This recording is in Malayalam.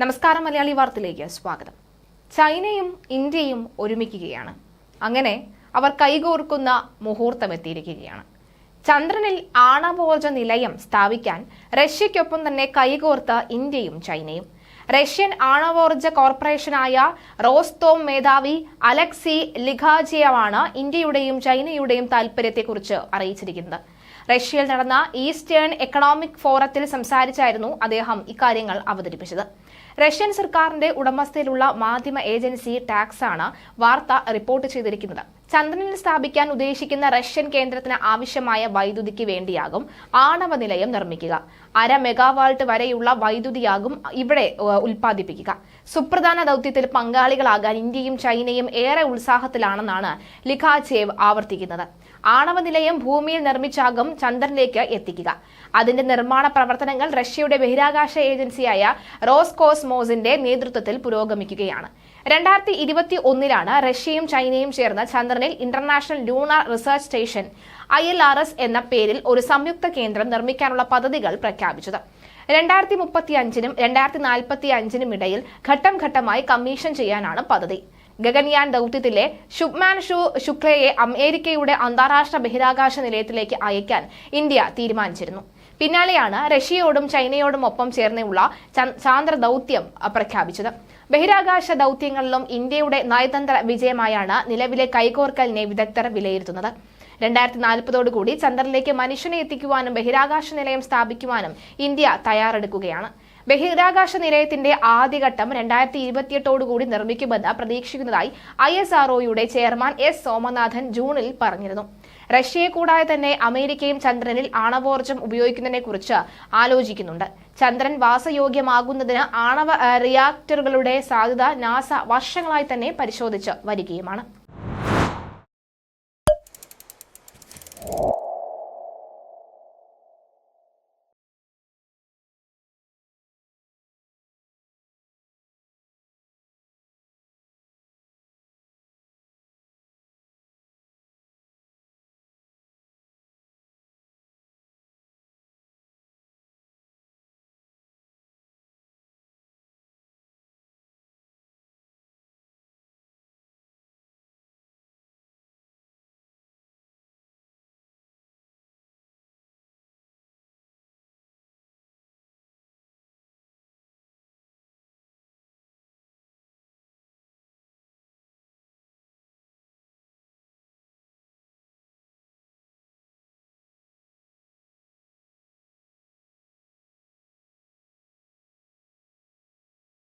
നമസ്കാരം മലയാളി വാർത്തയിലേക്ക് സ്വാഗതം. ചൈനയും ഇന്ത്യയും ഒരുമിക്കുകയാണ്. അങ്ങനെ അവർ കൈകോർക്കുന്ന മുഹൂർത്തം എത്തിയിരിക്കുകയാണ്. ചന്ദ്രനിൽ ആണവോർജ നിലയം സ്ഥാപിക്കാൻ റഷ്യയ്ക്കൊപ്പം തന്നെ കൈകോർത്ത ഇന്ത്യയും ചൈനയും. റഷ്യൻ ആണവോർജ കോർപ്പറേഷനായ റോസ്തോം മേധാവി അലക്സി ലിഖാജിയവാണ് ഇന്ത്യയുടെയും ചൈനയുടെയും താൽപര്യത്തെക്കുറിച്ച് അറിയിച്ചിരിക്കുന്നത്. റഷ്യയിൽ നടന്ന ഈസ്റ്റേൺ എക്കണോമിക് ഫോറത്തിൽ സംസാരിച്ചായിരുന്നു അദ്ദേഹം ഇക്കാര്യങ്ങൾ അവതരിപ്പിച്ചത്. റഷ്യൻ സർക്കാരിന്റെ ഉടമസ്ഥയിലുള്ള മാധ്യമ ഏജൻസി ടാക്സ് ആണ് വാർത്ത റിപ്പോർട്ട് ചെയ്തിരിക്കുന്നത്. ചന്ദ്രനിൽ സ്ഥാപിക്കാൻ ഉദ്ദേശിക്കുന്ന റഷ്യൻ കേന്ദ്രത്തിന് ആവശ്യമായ വൈദ്യുതിക്ക് വേണ്ടിയാകും ആണവ നിലയം നിർമ്മിക്കുക. അര മെഗാവാൾട്ട് വരെയുള്ള വൈദ്യുതിയാകും ഇവിടെ ഉൽപ്പാദിപ്പിക്കുക. സുപ്രധാന ദൗത്യത്തിൽ പങ്കാളികളാകാൻ ഇന്ത്യയും ചൈനയും ഏറെ ഉത്സാഹത്തിലാണെന്നാണ് ലിഖാചേവ് ആവർത്തിക്കുന്നത്. ആണവ നിലയം ഭൂമിയിൽ നിർമ്മിച്ചാകും ചന്ദ്രനിലേക്ക് എത്തിക്കുക. അതിന്റെ നിർമ്മാണ പ്രവർത്തനങ്ങൾ റഷ്യയുടെ ബഹിരാകാശ ഏജൻസിയായ റോസ്കോസ്മോസിന്റെ നേതൃത്വത്തിൽ പുരോഗമിക്കുകയാണ്. രണ്ടായിരത്തി ഇരുപത്തി ഒന്നിലാണ് റഷ്യയും ചൈനയും ചേർന്ന് ചന്ദ്രനിൽ international lunar research station I L R S എന്ന പേരിൽ ഒരു സംയുക്ത കേന്ദ്രം നിർമ്മിക്കാനുള്ള പദ്ധതികൾ പ്രഖ്യാപിച്ചത്. രണ്ടായിരത്തി മുപ്പത്തി അഞ്ചിനും രണ്ടായിരത്തി നാൽപ്പത്തി അഞ്ചിനും ഇടയിൽ ഘട്ടം ഘട്ടമായി കമ്മീഷൻ ചെയ്യാനാണ് പദ്ധതി. ഗഗൻയാൻ ദൗത്യത്തിലെ ശുഭ്മാൻ ഷു ശുക്ലയെ അമേരിക്കയുടെ അന്താരാഷ്ട്ര ബഹിരാകാശ നിലയത്തിലേക്ക് അയക്കാൻ ഇന്ത്യ തീരുമാനിച്ചിരുന്നു. പിന്നാലെയാണ് റഷ്യയോടും ചൈനയോടും ഒപ്പം ചേർന്നുള്ള ചന്ദ്- ചാന്ദ്ര ദൗത്യം പ്രഖ്യാപിച്ചത്. ബഹിരാകാശ ദൗത്യങ്ങളിലും ഇന്ത്യയുടെ നയതന്ത്ര വിജയമായാണ് നിലവിലെ കൈകോർക്കലിനെ വിദഗ്ധർ വിലയിരുത്തുന്നത്. രണ്ടായിരത്തി നാൽപ്പതോടുകൂടി ചന്ദ്രനിലേക്ക് മനുഷ്യനെ എത്തിക്കുവാനും ബഹിരാകാശ നിലയം സ്ഥാപിക്കുവാനും ഇന്ത്യ തയ്യാറെടുക്കുകയാണ്. ബഹിരാകാശ നിലയത്തിന്റെ ആദ്യഘട്ടം രണ്ടായിരത്തി ഇരുപത്തിയെട്ടോടുകൂടി നിർമ്മിക്കുമെന്ന് പ്രതീക്ഷിക്കുന്നതായി ഐ എസ് ആർഒയുടെ ചെയർമാൻ എസ് സോമനാഥൻ ജൂണിൽ പറഞ്ഞിരുന്നു. റഷ്യയെ കൂടാതെ തന്നെ അമേരിക്കയും ചന്ദ്രനിൽ ആണവോർജം ഉപയോഗിക്കുന്നതിനെ കുറിച്ച് ആലോചിക്കുന്നുണ്ട്. ചന്ദ്രൻ വാസയോഗ്യമാകുന്നതിന് ആണവ റിയാക്ടറുകളുടെ സാധ്യത നാസ വർഷങ്ങളായി തന്നെ പരിശോധിച്ച് വരികയുമാണ്.